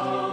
아.